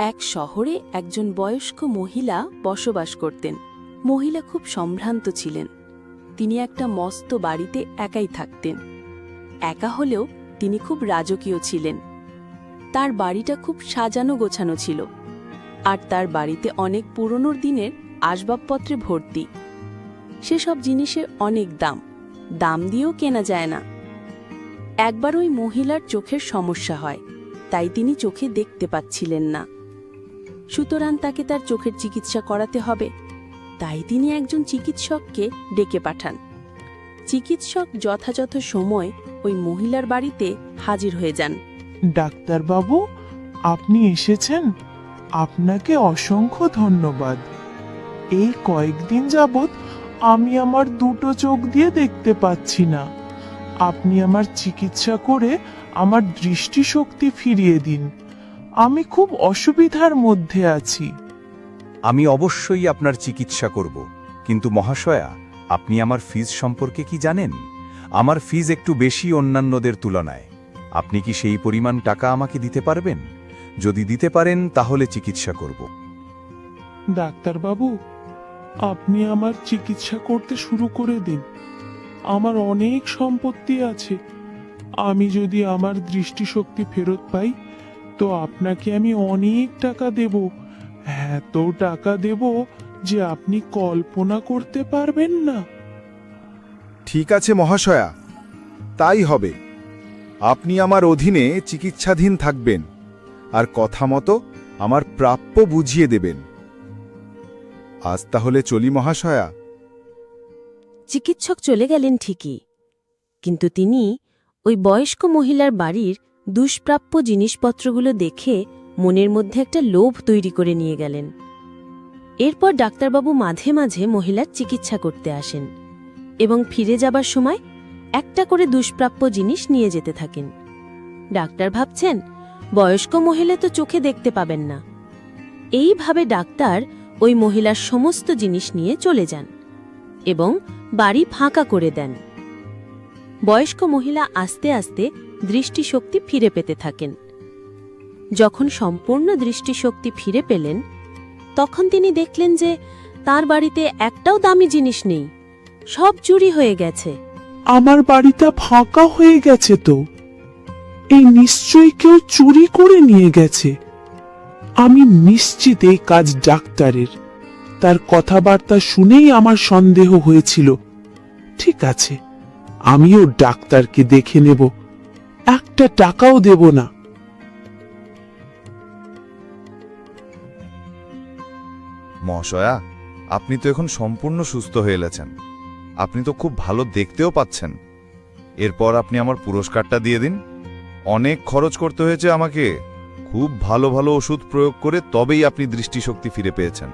এক শহরে একজন বয়স্ক মহিলা বসবাস করতেন। মহিলা খুব সম্ভ্রান্ত ছিলেন। তিনি একটা মস্ত বাড়িতে একাই থাকতেন। একা হলেও তিনি খুব রাজকীয় ছিলেন। তার বাড়িটা খুব সাজানো গোছানো ছিল। আর তার বাড়িতে অনেক পুরনোর দিনের আসবাবপত্রে ভর্তি। সেসব জিনিসের অনেক দাম। দাম দিয়েও কেনা যায় না। একবার ওই মহিলার চোখের সমস্যা হয়, তাই তিনি চোখে দেখতে পাচ্ছিলেন না। সুতরাং তাকে তার চোখের চিকিৎসা করাতে হবে। তাই তিনি একজন চিকিৎসককে ডেকে পাঠান। চিকিৎসক যথাযথ সময় ওই মহিলার বাড়িতে হাজির হয়ে যান। ডাক্তারবাবু, আপনি এসেছেন। আপনাকে অসংখ্য ধন্যবাদ। এই কয়েকদিন যাবৎ আমি আমার দুটো চোখ দিয়ে দেখতে পাচ্ছি না। আপনি আমার চিকিৎসা করে আমার দৃষ্টিশক্তি ফিরিয়ে দিন। আমি খুব অসুবিধার মধ্যে আছি। আমি অবশ্যই আপনার চিকিৎসা করব কিন্তু মহাশয়া আপনি আমার ফিজ সম্পর্কে কি জানেন? আমার ফিজ একটু বেশি অন্যান্যদের তুলনায়। আপনি কি সেই পরিমাণ টাকা আমাকে দিতে পারবেন? যদি দিতে পারেন তাহলে চিকিৎসা করব। ডাক্তারবাবু আপনি আমার চিকিৎসা করতে শুরু করে দিন। আমার অনেক সম্পত্তি আছে। আমি যদি আমার দৃষ্টিশক্তি ফেরত পাই তো আপনাকে আমি অনেক টাকা দেব। এত টাকা দেব যে আপনি কল্পনা করতে পারবেন না। ঠিক আছে মহাশয়া তাই হবে। আপনি আমার অধীনে চিকিৎসাধীন থাকবেন আর কথা মতো আমার প্রাপ্য বুঝিয়ে দেবেন। আজ তাহলে চলি মহাশয়া। চিকিৎসক চলে গেলেন ঠিকই কিন্তু তিনি ওই বয়স্ক মহিলার বাড়ির দুষ্প্রাপ্য জিনিসপত্রগুলো দেখে মনের মধ্যে একটা লোভ তৈরি করে নিয়ে গেলেন। এরপর ডাক্তারবাবু মাঝে মাঝে মহিলার চিকিৎসা করতে আসেন এবং ফিরে যাবার সময় একটা করে দুষ্প্রাপ্য জিনিস নিয়ে যেতে থাকেন। ডাক্তার ভাবছেন, বয়স্ক মহিলা তো চোখে দেখতে পাবেন না। এইভাবে ডাক্তার ওই মহিলার সমস্ত জিনিস নিয়ে চলে যান এবং বাড়ি ফাঁকা করে দেন। বয়স্ক মহিলা আস্তে আস্তে দৃষ্টিশক্তি ফিরে পেতে থাকেন। যখন সম্পূর্ণ দৃষ্টিশক্তি ফিরে পেলেন, তখন তিনি দেখলেন যে তার বাড়িতে একটাও দামি জিনিস নেই, সব চুরি হয়ে গেছে। আমার বাড়িটা ফাঁকা হয়ে গেছে তো। এই নিশ্চয়ই কেউ চুরি করে নিয়ে গেছে। আমি নিশ্চিত এই কাজ ডাক্তারের। তার কথাবার্তা শুনেই আমার সন্দেহ হয়েছিল। ঠিক আছে, আমিও ডাক্তারকে দেখে নেব। একটা টাকাও দেব না। মহাশয়া আপনি তো এখন সম্পূর্ণ সুস্থ হয়ে গেছেন। আপনি তো খুব ভালো দেখতেও পাচ্ছেন। এরপর আপনি আমার পুরস্কারটা দিয়ে দিন। অনেক খরচ করতে হয়েছে আমাকে। খুব ভালো ভালো ওষুধ প্রয়োগ করে তবেই আপনি দৃষ্টিশক্তি ফিরে পেয়েছেন।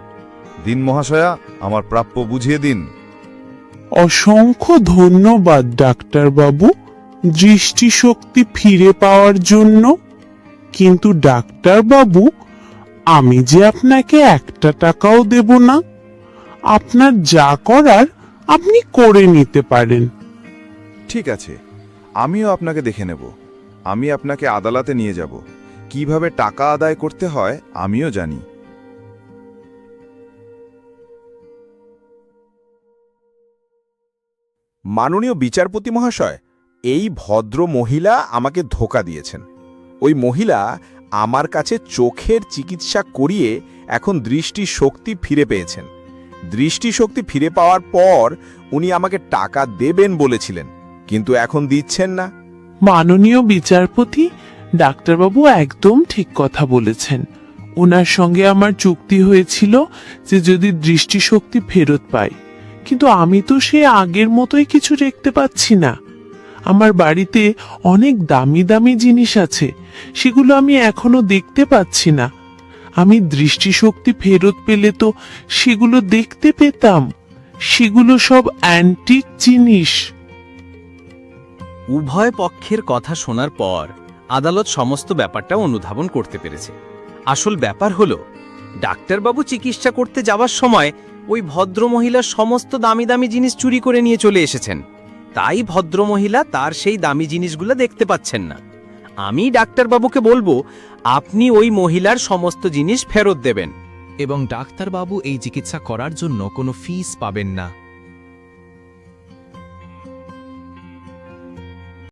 দিন মহাশয়া আমার প্রাপ্য বুঝিয়ে দিন। অসংখ্য ধন্যবাদ ডাক্তারবাবু। দৃষ্টিশক্তি ফিরে পাওয়ার জন্য? কিন্তু ডাক্তারবাবু আমি যে আপনাকে একটা টাকাও দেব না। আপনার যা করার আপনি করে নিতে পারেন। ঠিক আছে, আমিও আপনাকে দেখে নেব। আমি আপনাকে আদালতে নিয়ে যাব। কীভাবে টাকা আদায় করতে হয়, আমিও জানি। মাননীয় বিচারপতি মহাশয় এই ভদ্র মহিলা আমাকে ধোকা দিয়েছেন। ওই মহিলা আমার কাছে চোখের চিকিৎসা করিয়ে এখন দৃষ্টি শক্তি ফিরে পেয়েছেন। দৃষ্টিশক্তি ফিরে পাওয়ার পর উনি আমাকে টাকা দেবেন বলেছিলেন, কিন্তু এখন দিচ্ছেন না। মাননীয় বিচারপতি, ডাক্তারবাবু একদম ঠিক কথা বলেছেন। ওনার সঙ্গে আমার চুক্তি হয়েছিল যে যদি দৃষ্টিশক্তি ফেরত পাই, কিন্তু আমি তো সে আগের মতোই কিছু দেখতে পাচ্ছি না। আমার বাড়িতে অনেক দামি দামি জিনিস আছে, সেগুলো আমি এখনও দেখতে পাচ্ছি না। আমি দৃষ্টিশক্তি ফেরত পেলে তো সেগুলো দেখতে পেতাম। সেগুলো সব অ্যান্টিক জিনিস। উভয় পক্ষের কথা শোনার পর আদালত সমস্ত ব্যাপারটা অনুধাবন করতে পেরেছে। আসল ব্যাপার হল, ডাক্তারবাবু চিকিৎসা করতে যাওয়ার সময় ওই ভদ্রমহিলা সমস্ত দামি দামি জিনিস চুরি করে নিয়ে চলে এসেছেন। তাই ভদ্রমহিলা তার সেই দামি জিনিসগুলো দেখতে পাচ্ছেন না। আমি ডাক্তারবাবুকে বলব, আপনি ওই মহিলার সমস্ত জিনিস ফেরত দেবেন। এবং ডাক্তারবাবু এই চিকিৎসা করার জন্য কোনো ফিস পাবেন না।